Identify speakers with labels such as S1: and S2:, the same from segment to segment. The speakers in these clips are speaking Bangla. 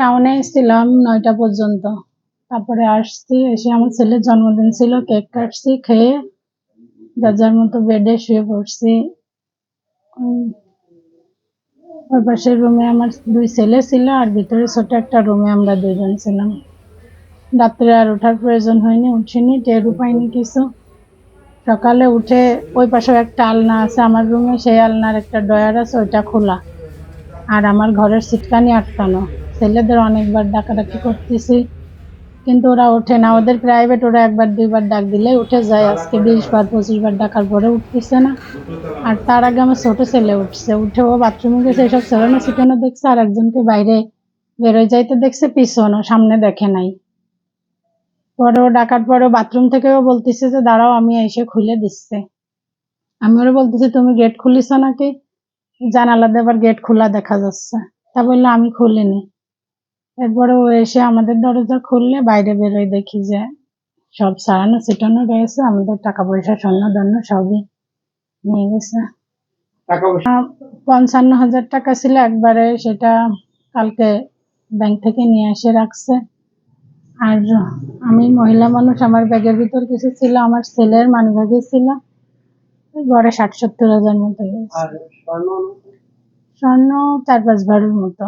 S1: টাউনে ছিলাম নয়টা পর্যন্ত। তারপরে আসছি, এসে আমার ছেলের জন্মদিন ছিল, কেক কাটছি, খেয়ে যার যার মতো বেডে শুয়ে পড়ছি। ওই পাশের রুমে আমার দুই ছেলে ছিল, আর ভিতরে ছোট একটা রুমে আমরা দুজন ছিলাম। রাত্রে আর ওঠার প্রয়োজন হয়নি, উঠিনি, টেরও পাইনি কিছু। সকালে উঠে ওই পাশে একটা আলনা আছে আমার রুমে, সেই আলনার একটা ডয়ার আছে, ওইটা খোলা। আর আমার ঘরের সিটকানি আটকানো। ছেলেদের অনেকবার ডাকাডাকি করতেছি, কিন্তু ওরা ওঠে না। ওদের প্রাইভেট ওরা একবার, দুইবার ডাক দিলে উঠে যায়। আজকে বিশ বার, পঁচিশ বার ডাকার পরে উঠতেছে না। আর তার আগে আমার ছোট ছেলে উঠছে। উঠে ও বাথরুমে গেছে, এসব ছেলেনো সিটানো দেখছে আর একজনকে বাইরে বেরোয় যাইতে দেখছে পিছনও সামনে দেখে নাই। পরে ও ডাকার পরে বাথরুম থেকেও বলতেছে যে, দাঁড়াও, আমি এসে খুলে দিচ্ছে। আমি ওরা বলতেছি, তুমি গেট খুলিস নাকি? জানালা দিয়ে আবার গেট খোলা দেখা যাচ্ছে। তা বলল, আমি খুলিনি। এরপরে ও এসে আমাদের দরজা খুললে বাইরে বেরোয় দেখি যে সব সারানো ছিটানো রয়েছে আমাদের টাকা পয়সা স্বর্ণ দন্য সবই নিয়ে গেছে। পঞ্চান্ন হাজার টাকা ছিল একবারে সেটা কালকে ব্যাংক থেকে নিয়ে এসে রাখছে। আর আমি মহিলা মানুষ আমার ব্যাগের ভিতর কিছু ছিল আমার ছেলের মানি ব্যাগে ছিল। গড়ে ষাট সত্তর হাজার মতো
S2: স্বর্ণ?
S1: চার পাঁচ ভরির মতো।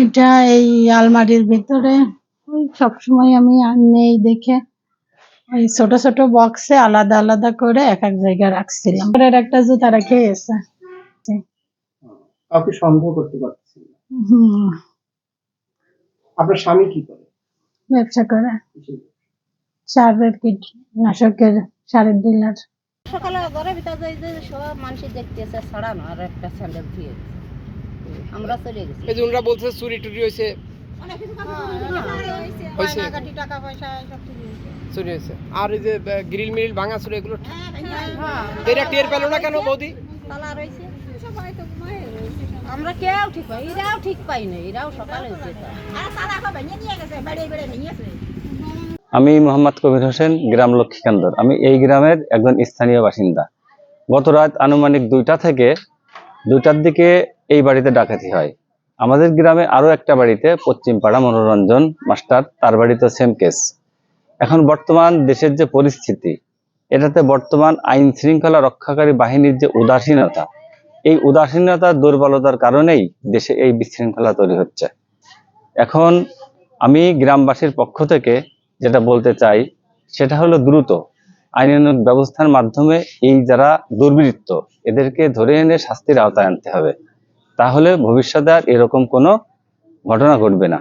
S1: এটা এই আলমারির ভিতরে। ওই সবসময় আমি আর নেই দেখে। ওই ছোট ছোট বক্সে আলাদা আলাদা করে এক এক জায়গায় রাখছিলাম। পরের একটা জুতা রেখে গেছে
S2: কাউকে সন্দেহ করতে পারতেছি না।
S1: হুম।
S2: আপনার স্বামী কি করে?
S1: ব্যবসা করে। সারের কীটনাশকের সারের ডিলার।
S3: সকালে ঘরের ভিতর যাই যে সব মানুষ দেখতেছে ছড়ানো আর একটা স্যান্ডেল দিয়ে। আমরা চলে গেছি।
S2: এই যে ওনারা বলছে চুরি টুরি হয়েছে। হয়েছে।
S3: টাকা পয়সা সব কিছু
S2: চুরি হয়েছে। আর এই যে গ্রিল মিরিল ভাঙা চুরি এগুলো এরা টের পেল না কেন বৌদি?
S3: আমরা কেউ ঠিক পাই এরাও ঠিক পাই না এরাও সকালে
S4: আমি মোহাম্মদ কবির হোসেন গ্রাম লক্ষ্মীকান্দর আমি এই গ্রামের একজন স্থানীয় বাসিন্দা। গত রাত আনুমানিক দুইটা থেকে দুইটার দিকে এই বাড়িতে ডাকাতি হয়। আমাদের গ্রামে আরও একটা বাড়িতে পশ্চিমপাড়া মনোরঞ্জন মাস্টার, তার বাড়িতে সেম কেস এখন বর্তমান দেশের যে পরিস্থিতি, এটাতে বর্তমান আইন শৃঙ্খলা রক্ষাকারী বাহিনীর যে উদাসীনতা, এই উদাসীনতা দুর্বলতার কারণেই দেশে এই বিশৃঙ্খলা তৈরি হচ্ছে। এখন আমি গ্রামবাসীর পক্ষ থেকে যেটা বলতে চাই, সেটা হলো দ্রুত আইনানুগ ব্যবস্থার মাধ্যমে এই যারা দুর্বৃত্ত, এদেরকে ধরে এনে শাস্তির আওতায় আনতে হবে। তাহলে ভবিষ্যতে আর এরকম কোনো ঘটনা ঘটবে না।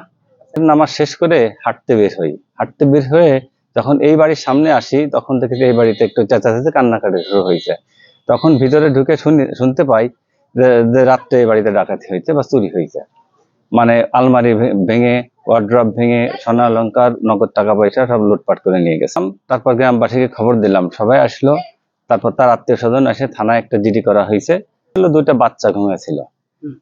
S4: নামাজ শেষ করে হাঁটতে বের হই। হাঁটতে বের হয়ে যখন এই বাড়ির সামনে আসি, তখন থেকে এই বাড়িতে একটু চেঁচাচেঁচে কান্নাকাটি শুরু হয়েছে। তখন ভিতরে ঢুকে শুনি, শুনতে পাই যে রাত্রে এই বাড়িতে ডাকাতি হয়েছে বা চুরি হয়েছে। মানে আলমারি ভেঙে ওয়ার্ড্রপ ভেঙে সোনা অলংকার নগদ টাকা পয়সা সব লুটপাট করে নিয়ে গেছিলাম। তারপর গ্রামবাসীকে খবর দিলাম সবাই আসলো। তারপর তার আত্মীয় স্বজন এসে থানায় একটা জিডি করা হয়েছে। দুইটা বাচ্চা ঘুমিয়েছিল।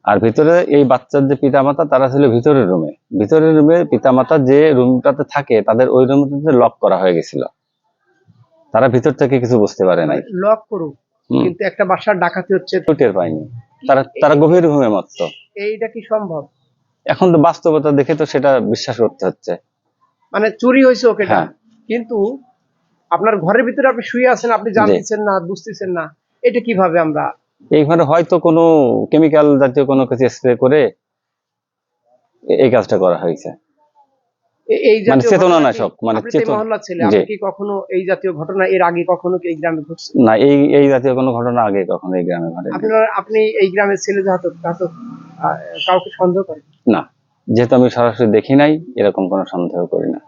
S4: আর ভিতরে এই বাচ্চার যে পিতামাতা তারা ছিল ভিতরের রুমে। ভিতরের রুমে পিতামাতা যে রুমটাতে থাকে তাদের ওই রুমটাতে লক করা হয়ে গেছিল। তারা ভিতর থেকে কিছু বুঝতে পারে নাই।
S2: লক করুক। কিন্তু একটা বাসার ডাকাতি হচ্ছে।
S4: টের পায়নি। তারা তারা গভীর ঘুমে মত্ত।
S2: এইটা কি সম্ভব?
S4: এখন তো বাস্তবতা দেখে তো সেটা বিশ্বাস করতে হচ্ছে।
S2: মানে চুরি হয়েছে ওকে
S4: হ্যাঁ।
S2: কিন্তু আপনার ঘরের ভিতরে আপনি শুয়ে আছেন আপনি জানতেছেন না বুঝতেছেন না এটা কীভাবে আমরা
S4: এইখানে হয়তো কোনো কেমিক্যাল জাতীয় কোনো কিছু স্প্রে করে এই কাজটা করা হয়েছে।
S2: এই
S4: মানে
S2: জাতীয়
S4: চেতনা মানে
S2: আপনি এই মহল্লার ছেলে আপনি কি কখনো এই জাতীয় ঘটনা এর আগে কখনো কি এই গ্রামে ঘটছে?
S4: না এই এই জাতীয় কোনো ঘটনা আগে কখনো এই গ্রামে ঘটে
S2: আপনার আপনি এই গ্রামের ছেলে আহ, কাউকে সন্দেহ করেন?
S4: না যেহেতু আমি সরাসরি দেখি নাই এরকম কোনো সন্দেহ করি না।